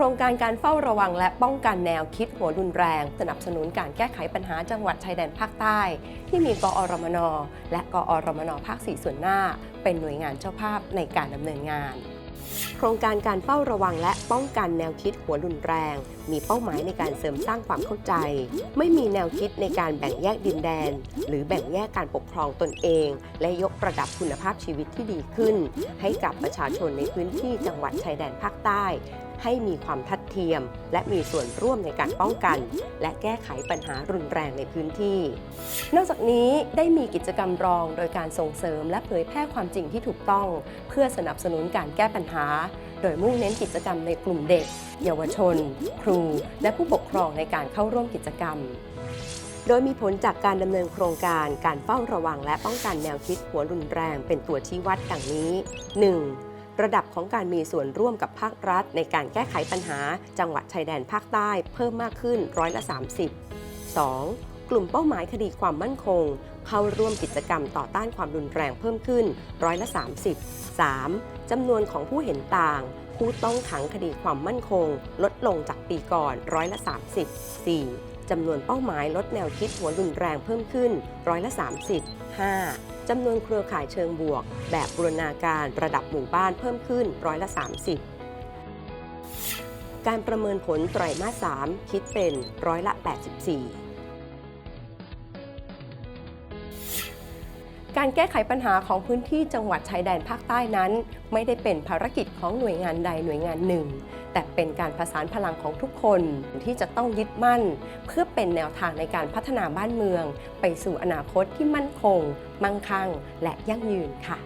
ครงการการเฝ้าระวังและป้องกันแนวคิดหัวรุนแรง สนับสนุนการแก้ไขปัญหาจังหวัดชายแดนภาคใต้ ที่มีกอรมน และกอรมนภาค 4 ส่วนหน้า เป็นหน่วยงานเจ้าภาพในการดำเนินงาน โครงการการเฝ้าระวังและป้องกันแนวคิดหัวรุนแรง มีเป้าหมายในการเสริมสร้างความเข้าใจ ไม่มีแนวคิดในการแบ่งแยกดินแดน หรือแบ่งแยกการปกครองตนเอง และยกระดับคุณภาพชีวิตที่ดีขึ้น ให้กับประชาชนในพื้นที่จังหวัดชายแดนภาคใต้ ให้มีความทัดเทียม และมีส่วนร่วมในการป้องกัน และแก้ไขปัญหารุนแรงในพื้นที่ นอกจากนี้ได้มีกิจกรรมรองโดยการส่งเสริม และเผยแพร่ความจริงที่ถูกต้อง เพื่อสนับสนุนการแก้ปัญหา โดยมุ่งเน้นกิจกรรมในกลุ่มเด็ก เยาวชน ครู และผู้ปกครองในการเข้าร่วมกิจกรรมโดยมีผลจากการดำเนินโครงการการเฝ้าระวังและป้องกันแนวคิดหัวรุนแรงเป็นตัวชี้วัดดังนี้ 1. ระดับของการมีส่วนร่วมกับภาครัฐ ในการแก้ไขปัญหาจังหวัดชายแดนภาคใต้เพิ่มมากขึ้นร้อยละ 30 2. กลุ่มเป้าหมายคดีความมั่นคง เข้าร่วมกิจกรรมต่อต้านความรุนแรงเพิ่มขึ้นร้อยละ 30 3. จำนวนของผู้เห็นต่าง ผู้ต้องขังคดีความมั่นคง ลดลงจากปีก่อนร้อยละ 30 4. จำนวนเป้าหมายลดแนวคิดหัวรุนแรงเพิ่มขึ้นร้อยละ 30 5. จำนวนเครือข่ายเชิงบวก แบบบูรณาการระดับหมู่บ้านเพิ่มขึ้นร้อยละ 30 การประเมินผลไตรมาส 3 คิดเป็นร้อยละ 84การแก้ไขปัญหาของพื้นที่จังหวัดชายแดนภาคใต้นั้น ไม่ได้เป็นภารกิจของหน่วยงานใดหน่วยงานหนึ่ง แต่เป็นการผสานพลังของทุกคนที่จะต้องยึดมั่น เพื่อเป็นแนวทางในการพัฒนาบ้านเมือง ไปสู่อนาคตที่มั่นคง มั่งคั่ง และยั่งยืนค่ะ